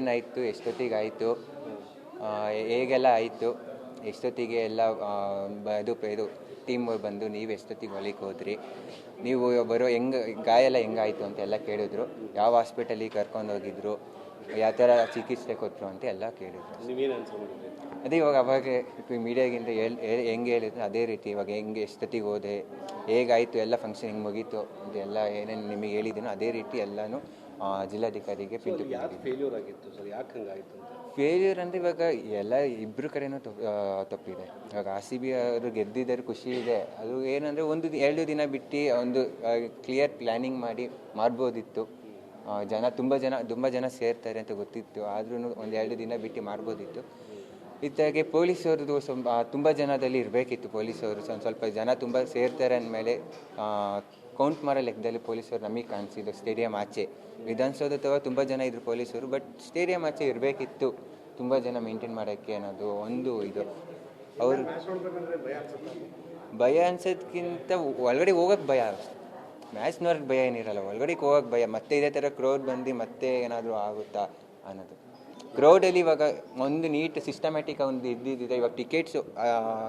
ಏನೇನಾಯಿತು ಎಷ್ಟೊತ್ತಿಗೆ ಆಯಿತು ಹೇಗೆಲ್ಲ ಆಯಿತು, ಎಷ್ಟೊತ್ತಿಗೆ ಎಲ್ಲ ಅದು ಇದು ಟೀಮ್ ಬಂದು ನೀವು ಎಷ್ಟೊತ್ತಿಗೆ ಹೊಲಿಗೆ ಹೋದ್ರಿ, ನೀವು ಬರೋ ಹೆಂಗೆ, ಗಾಯ ಎಲ್ಲ ಹೆಂಗಾಯಿತು ಅಂತೆಲ್ಲ ಕೇಳಿದ್ರು. ಯಾವ ಹಾಸ್ಪಿಟಲಿಗೆ ಕರ್ಕೊಂಡು ಹೋಗಿದ್ರು ಯಾವ ಥರ ಚಿಕಿತ್ಸೆ ಕೊಟ್ಟರು ಅಂತ ಎಲ್ಲ ಕೇಳಿದ್ರು. ನೀವೇನು ಆನ್ಸರ್ ಮಾಡಿದ್ರಿ? ಅದೇ ಇವಾಗ ಅವಾಗ ಮೀಡಿಯಾಗಿಂದ ಹೇಳಿ ಹೆಂಗೆ ಹೇಳಿದ್ರು ಅದೇ ರೀತಿ ಇವಾಗ ಹೆಂಗೆ ಎಷ್ಟೊತ್ತಿಗೆ ಹೋದೆ ಹೇಗಾಯಿತು ಎಲ್ಲ ಫಂಕ್ಷನ್ ಹೆಂಗೆ ಮುಗೀತು ಅಂತ ಎಲ್ಲ ಏನೇನು ನಿಮಗೆ ಹೇಳಿದ್ದೀನೋ ಅದೇ ರೀತಿ ಎಲ್ಲನೂ ಜಿಲ್ಲಾಧಿಕಾರಿಗೆ ಯಾಕೆ ಫೇಲ್ಯೂರ್ ಆಗಿತ್ತು? ಸರ್ ಯಾಕೆ ಹಂಗಾಯ್ತು ಫೇಲ್ಯೂರ್ ಅಂದರೆ ಇವಾಗ ಎಲ್ಲ ಇಬ್ಬರು ಕಡೆನೂ ತಪ್ಪಿದೆ. ಇವಾಗ ಆರ್ ಸಿ ಬಿ ಅವರು ಗೆದ್ದಿದ್ದಾರೆ ಖುಷಿ ಇದೆ. ಅದು ಏನಂದರೆ ಒಂದು ಎರಡು ದಿನ ಬಿಟ್ಟು ಒಂದು ಕ್ಲಿಯರ್ ಪ್ಲ್ಯಾನಿಂಗ್ ಮಾಡಿ ಮಾಡ್ಬೋದಿತ್ತು. ಜನ ತುಂಬ ಜನ ತುಂಬ ಜನ ಸೇರ್ತಾರೆ ಅಂತ ಗೊತ್ತಿತ್ತು. ಆದ್ರೂ ಒಂದು ಎರಡು ದಿನ ಬಿಟ್ಟು ಮಾಡ್ಬೋದಿತ್ತು. ಇತ್ತಾಗೆ ಪೊಲೀಸವ್ರದ್ದು ಸ್ವಲ್ಪ ತುಂಬ ಜನದಲ್ಲಿ ಇರಬೇಕಿತ್ತು ಪೊಲೀಸವರು. ಸ್ವಲ್ಪ ಸ್ವಲ್ಪ ಜನ ತುಂಬ ಸೇರ್ತಾರೆ ಅಂದಮೇಲೆ ಕೌಂಟ್ ಮಾಡೋ ಲೆಕ್ಕದಲ್ಲಿ ಪೊಲೀಸರು ನಮಗೆ ಕಾಣಿಸಿದ್ದು ಸ್ಟೇಡಿಯಂ ಆಚೆ. ವಿಧಾನಸೌಧ ಅಥವಾ ತುಂಬ ಜನ ಇದ್ರು ಪೊಲೀಸರು ಬಟ್ ಸ್ಟೇಡಿಯಂ ಆಚೆ ಇರಬೇಕಿತ್ತು. ತುಂಬ ಜನ ಮೇಂಟೈನ್ ಮಾಡೋಕ್ಕೆ ಅನ್ನೋದು ಒಂದು ಇದು. ಅವರು ಭಯ ಅನ್ಸೋದಕ್ಕಿಂತ ಒಳಗಡೆ ಹೋಗೋಕ್ಕೆ ಭಯ ಮ್ಯಾಚ್ ನೋಡೋಕ್ಕೆ ಭಯ ಏನಿರಲ್ಲ ಒಳಗಡೆ ಹೋಗಕ್ಕೆ ಭಯ, ಮತ್ತೆ ಇದೇ ಥರ ಕ್ರೌಡ್ ಬಂದು ಮತ್ತೆ ಏನಾದರೂ ಆಗುತ್ತಾ ಅನ್ನೋದು. ಕ್ರೌಡಲ್ಲಿ ಇವಾಗ ಒಂದು ನೀಟ್ ಸಿಸ್ಟಮ್ಯಾಟಿಕ್ ಒಂದು ಇದ್ದಿದ್ದಿದೆ ಇವಾಗ ಟಿಕೆಟ್ಸ್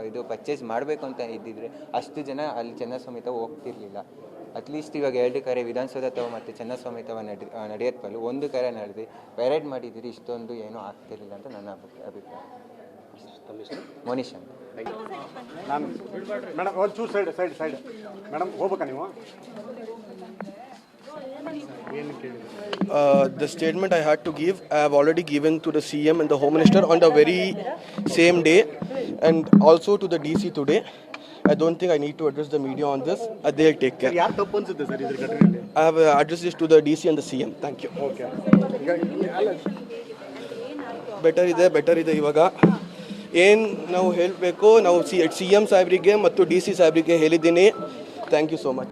ಇದು ಪರ್ಚೇಸ್ ಮಾಡಬೇಕು ಅಂತ ಇದ್ದಿದ್ರೆ ಅಷ್ಟು ಜನ ಅಲ್ಲಿ ಚೆನ್ನಸ್ವಾಮಿತ ಹೋಗ್ತಿರ್ಲಿಲ್ಲ. ಅಟ್ಲೀಸ್ಟ್ ಇವಾಗ ಎರಡು ಕರೆ ವಿಧಾನಸೌಧ ಮತ್ತು ಚನ್ನಸ್ವಾಮಿ ತಾವ ನಡೆ ನಡೆಯೋದ್ ಒಂದು ಕರೆ ನಡೆದು ಪೆರೇಡ್ ಮಾಡಿದ್ದೀರಿ, ಇಷ್ಟೊಂದು ಏನೂ ಆಗ್ತಿರ್ಲಿಲ್ಲ ಅಂತ ನನ್ನ ಅಭಿ- ಅಭಿಪ್ರಾಯ. ತಮ್ಮ ಹೆಸರು ಮೋನಿಶ್ ಅಂತ ನಾನು ಮೇಡಮ್ ಒಂಚೂರು ಸೈಡ್ ಸೈಡ್ ಸೈಡ್ ಮೇಡಮ್ ಹೋಗ್ಬೇಕಾ ನೀವು Uh, the statement I had to give, I have already given to the CM and the Home Minister on the very same day, and also to the DC today. I don't think I need to address the media on this. Uh, they'll take care. ಯಾರು ತಪ್ಪು ಅನ್ಸುತ್ತೆ sir ಇದ್ರ ಘಟನೆಯಲ್ಲಿ I have uh, addressed this to the DC and the CM. Thank you. Okay ಈಗ ಅಲ್ಲ better ಇದೆ better ಇದೆ ಇವಾಗ ಏನು ನಾವು ಹೇಳಬೇಕು, ನಾವು ಸಿ ಸಿ ಎಂ ಸಾಹೇಬ್ರಿಗೆ ಮತ್ತು ಡಿ ಸಿ ಸಾಹೇಬ್ರಿಗೆ ಹೇಳಿದ್ದೀನಿ. Thank you so much